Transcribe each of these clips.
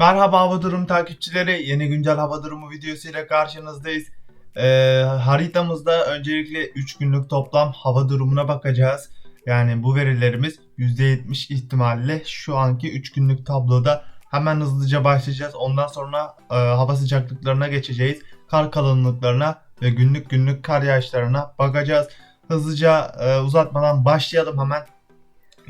Merhaba hava durum takipçileri. Yeni güncel hava durumu videosuyla karşınızdayız. Ee, haritamızda öncelikle 3 günlük toplam hava durumuna bakacağız. Yani bu verilerimiz %70 ihtimalle şu anki 3 günlük tabloda hemen hızlıca başlayacağız. Ondan sonra e, hava sıcaklıklarına geçeceğiz. Kar kalınlıklarına ve günlük günlük kar yağışlarına bakacağız. Hızlıca e, uzatmadan başlayalım hemen.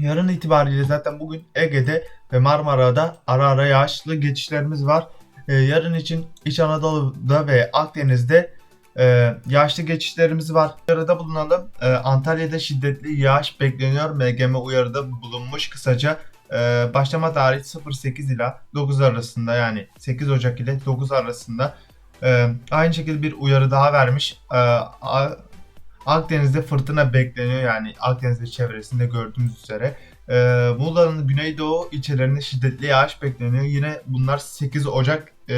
Yarın itibariyle zaten bugün Ege'de ve Marmara'da ara ara yağışlı geçişlerimiz var. Ee, yarın için İç Anadolu'da ve Akdeniz'de e, yağışlı geçişlerimiz var. Uyarıda bulunalım. Ee, Antalya'da şiddetli yağış bekleniyor. MGM uyarıda bulunmuş kısaca. Ee, başlama tarihi 08 ile 9 arasında yani 8 Ocak ile 9 arasında. Ee, aynı şekilde bir uyarı daha vermiş. Ee, A- Akdeniz'de fırtına bekleniyor yani Akdeniz çevresinde gördüğümüz üzere. Ee, Muğla'nın güneydoğu ilçelerinde şiddetli yağış bekleniyor. Yine bunlar 8 Ocak e,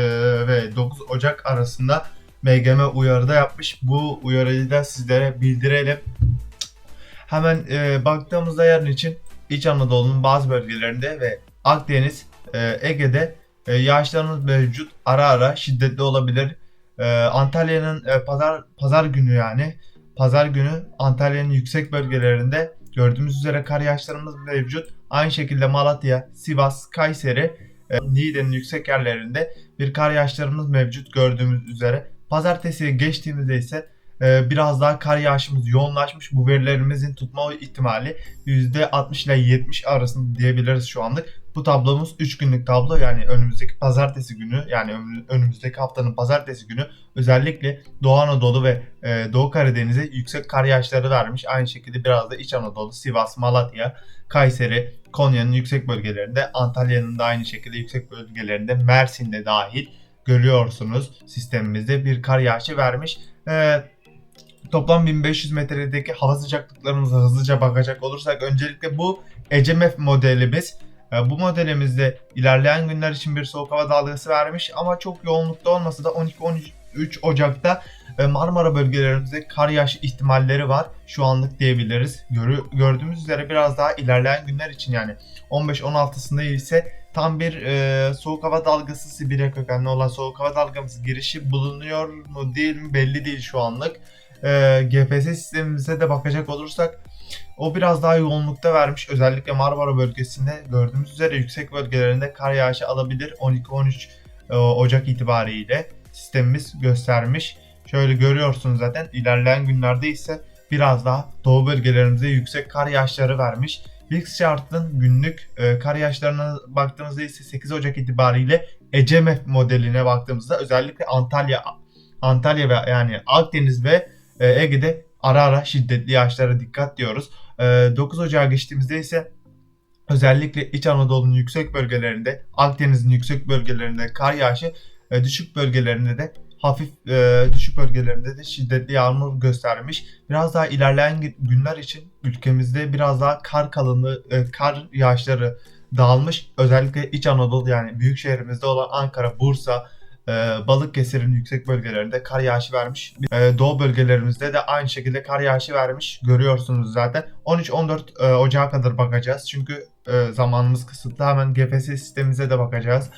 ve 9 Ocak arasında MGM uyarıda yapmış. Bu uyarıyı da sizlere bildirelim. Hemen e, baktığımızda yarın için İç Anadolu'nun bazı bölgelerinde ve Akdeniz, e, Ege'de e, yağışlarımız mevcut. Ara ara şiddetli olabilir. E, Antalya'nın e, pazar pazar günü yani pazar günü Antalya'nın yüksek bölgelerinde gördüğümüz üzere kar yağışlarımız mevcut. Aynı şekilde Malatya, Sivas, Kayseri, e, Niğde'nin yüksek yerlerinde bir kar yağışlarımız mevcut gördüğümüz üzere. Pazartesiye geçtiğimizde ise e, biraz daha kar yağışımız yoğunlaşmış. Bu verilerimizin tutma ihtimali %60 ile 70 arasında diyebiliriz şu anlık. Bu tablomuz 3 günlük tablo yani önümüzdeki pazartesi günü yani önümü- önümüzdeki haftanın pazartesi günü özellikle Doğu Anadolu ve e, Doğu Karadeniz'e yüksek kar yağışları vermiş. Aynı şekilde biraz da İç Anadolu, Sivas, Malatya, Kayseri, Konya'nın yüksek bölgelerinde, Antalya'nın da aynı şekilde yüksek bölgelerinde, Mersin'de dahil görüyorsunuz sistemimizde bir kar yağışı vermiş. E, toplam 1500 metredeki hava sıcaklıklarımıza hızlıca bakacak olursak öncelikle bu ECMF modelimiz. E, Bu modelimizde ilerleyen günler için bir soğuk hava dalgası vermiş ama çok yoğunlukta olmasa da 12-13 Ocak'ta e, Marmara bölgelerimizde kar yağışı ihtimalleri var. Şu anlık diyebiliriz. Gördüğümüz üzere biraz daha ilerleyen günler için yani 15-16'sında ise tam bir e, soğuk hava dalgası Sibirya kökenli olan soğuk hava dalgamız girişi bulunuyor mu değil mi belli değil şu anlık. E, GPS sistemimize de bakacak olursak o biraz daha yoğunlukta vermiş. Özellikle Marmara bölgesinde gördüğümüz üzere yüksek bölgelerinde kar yağışı alabilir. 12-13 e, Ocak itibariyle sistemimiz göstermiş. Şöyle görüyorsunuz zaten ilerleyen günlerde ise biraz daha doğu bölgelerimize yüksek kar yağışları vermiş. Bixchart'ın günlük e, kar yağışlarına baktığımızda ise 8 Ocak itibariyle ECMF modeline baktığımızda özellikle Antalya Antalya ve yani Akdeniz ve e, Ege'de ara ara şiddetli yağışlara dikkat diyoruz. E, 9 Ocağı geçtiğimizde ise özellikle İç Anadolu'nun yüksek bölgelerinde, Akdeniz'in yüksek bölgelerinde kar yağışı, e, düşük bölgelerinde de hafif e, düşük bölgelerinde de şiddetli yağmur göstermiş. Biraz daha ilerleyen gü- günler için ülkemizde biraz daha kar kalınlığı, e, kar yağışları dağılmış. Özellikle İç Anadolu yani büyük şehrimizde olan Ankara, Bursa, e, Balıkesir'in yüksek bölgelerinde kar yağışı vermiş. E, Doğu bölgelerimizde de aynı şekilde kar yağışı vermiş. Görüyorsunuz zaten. 13-14 e, Ocağı kadar bakacağız. Çünkü e, zamanımız kısıtlı. Hemen GPS sistemimize de bakacağız.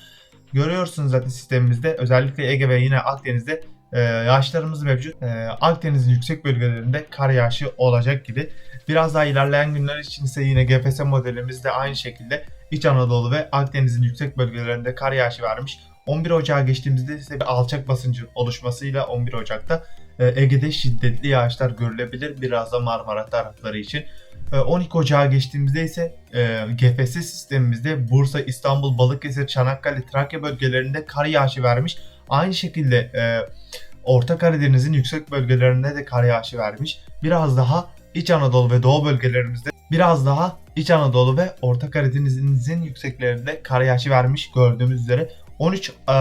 Görüyorsunuz zaten sistemimizde özellikle Ege ve yine Akdeniz'de e, yağışlarımız mevcut. E, Akdeniz'in yüksek bölgelerinde kar yağışı olacak gibi. Biraz daha ilerleyen günler için ise yine GPS modelimizde aynı şekilde İç Anadolu ve Akdeniz'in yüksek bölgelerinde kar yağışı vermiş. 11 Ocağı geçtiğimizde ise bir alçak basıncın oluşmasıyla 11 Ocak'ta e, Ege'de şiddetli yağışlar görülebilir. Biraz da Marmara tarafları için. E, 12 Ocağı geçtiğimizde ise e, GPS sistemimizde Bursa, İstanbul, Balıkesir, Çanakkale, Trakya bölgelerinde kar yağışı vermiş. Aynı şekilde e, Orta Karadeniz'in yüksek bölgelerinde de kar yağışı vermiş. Biraz daha İç Anadolu ve Doğu bölgelerimizde biraz daha İç Anadolu ve Orta Karadeniz'in yükseklerinde kar yağışı vermiş gördüğümüz üzere. 13 e,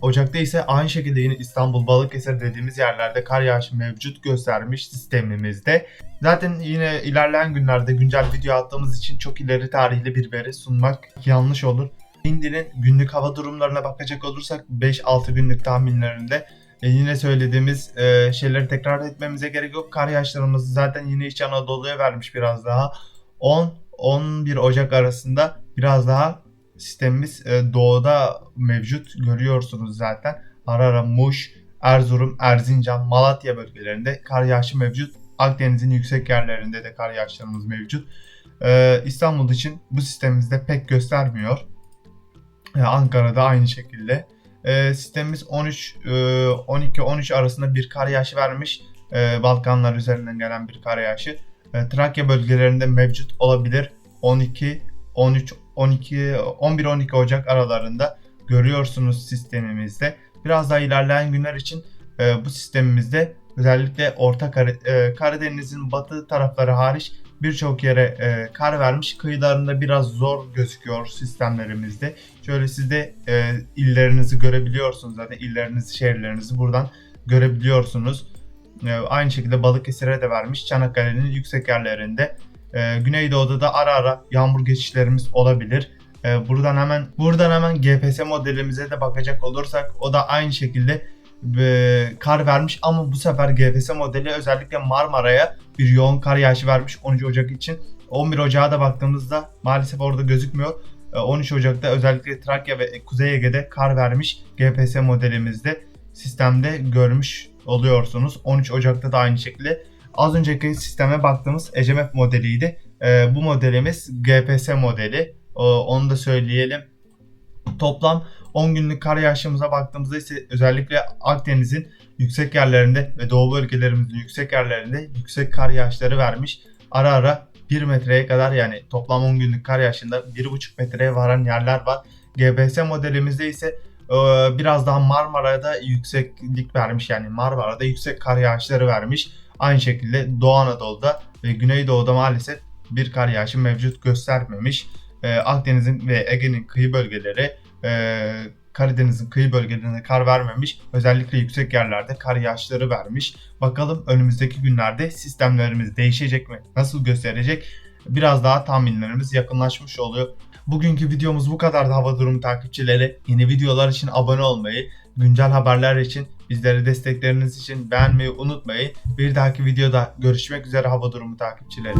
Ocak'ta ise aynı şekilde yine İstanbul, Balıkesir dediğimiz yerlerde kar yağışı mevcut göstermiş sistemimizde. Zaten yine ilerleyen günlerde güncel video attığımız için çok ileri tarihli bir veri sunmak yanlış olur. Hindi'nin günlük hava durumlarına bakacak olursak 5-6 günlük tahminlerinde e, yine söylediğimiz e, şeyleri tekrar etmemize gerek yok. Kar yağışlarımızı zaten yine İç Anadolu'ya vermiş biraz daha. 10-11 Ocak arasında biraz daha sistemimiz e, doğuda mevcut görüyorsunuz zaten. Ara ara Muş, Erzurum, Erzincan, Malatya bölgelerinde kar yağışı mevcut. Akdeniz'in yüksek yerlerinde de kar yağışlarımız mevcut. Ee, İstanbul için bu sistemimizde pek göstermiyor. Ee, Ankara'da aynı şekilde. Ee, sistemimiz 13 e, 12-13 arasında bir kar yağışı vermiş. Balkanlar üzerinden gelen bir kar yağışı. Trakya bölgelerinde mevcut olabilir. 12 13 12 11 12 Ocak aralarında görüyorsunuz sistemimizde. Biraz daha ilerleyen günler için e, bu sistemimizde özellikle Orta Kar- e, Karadeniz'in batı tarafları hariç birçok yere e, kar vermiş. Kıyılarında biraz zor gözüküyor sistemlerimizde. Şöyle siz de e, illerinizi görebiliyorsunuz zaten illerinizi, şehirlerinizi buradan görebiliyorsunuz. E, aynı şekilde Balıkesir'e de vermiş. Çanakkale'nin yüksek yerlerinde. E, Güneydoğu'da da ara ara yağmur geçişlerimiz olabilir. E, buradan hemen buradan hemen GPS modelimize de bakacak olursak o da aynı şekilde e, kar vermiş ama bu sefer GPS modeli özellikle Marmara'ya bir yoğun kar yağışı vermiş 13 Ocak için. 11 Ocak'a da baktığımızda maalesef orada gözükmüyor. E, 13 Ocak'ta özellikle Trakya ve Kuzey Ege'de kar vermiş GPS modelimizde sistemde görmüş oluyorsunuz. 13 Ocak'ta da aynı şekilde. Az önceki sisteme baktığımız ECMF modeliydi. E, bu modelimiz GPS modeli. O, onu da söyleyelim. Toplam 10 günlük kar yağışımıza baktığımızda ise özellikle Akdeniz'in yüksek yerlerinde ve doğu bölgelerimizin yüksek yerlerinde yüksek kar yağışları vermiş. Ara ara 1 metreye kadar yani toplam 10 günlük kar yağışında 1,5 metreye varan yerler var. GPS modelimizde ise e, biraz daha Marmara'da yükseklik vermiş yani Marmara'da yüksek kar yağışları vermiş. Aynı şekilde Doğu Anadolu'da ve Güneydoğu'da maalesef bir kar yağışı mevcut göstermemiş. Ee, Akdeniz'in ve Ege'nin kıyı bölgeleri, e, Karadeniz'in kıyı bölgelerine kar vermemiş. Özellikle yüksek yerlerde kar yağışları vermiş. Bakalım önümüzdeki günlerde sistemlerimiz değişecek mi? Nasıl gösterecek? Biraz daha tahminlerimiz yakınlaşmış oluyor. Bugünkü videomuz bu kadardı hava durumu takipçileri. Yeni videolar için abone olmayı, güncel haberler için bizleri destekleriniz için beğenmeyi unutmayın. Bir dahaki videoda görüşmek üzere hava durumu takipçileri.